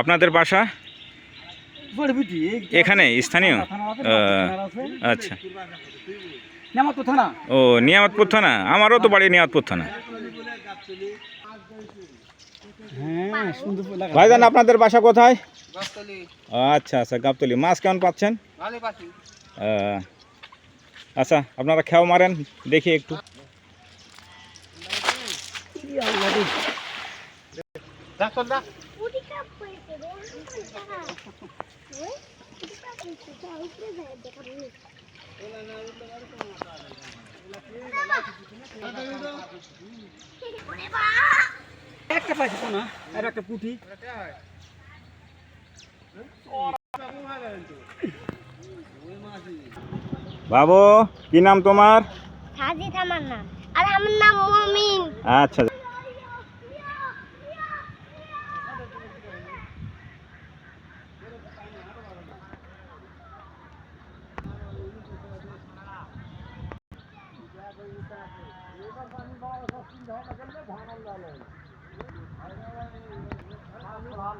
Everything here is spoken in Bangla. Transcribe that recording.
আপনাদের বাসা? এখানে স্থানীয়? আচ্ছা। ও নিয়ামতপুর থানা। আমারও তো বাড়ি নিয়ামতপুর থানা। হ্যাঁ ভাইজান আপনাদের বাসা কোথায়? আচ্ছা আচ্ছা গাবতলি। মাছ কেমন পাচ্ছেন? আচ্ছা আপনারা খেয়াও মারেন দেখি একটু। একটা পাইছে তো না আর একটা পুঁটি। বাবু কি নাম তোমার? আমার নাম। আর আমার নাম মমিন। আচ্ছা। ধান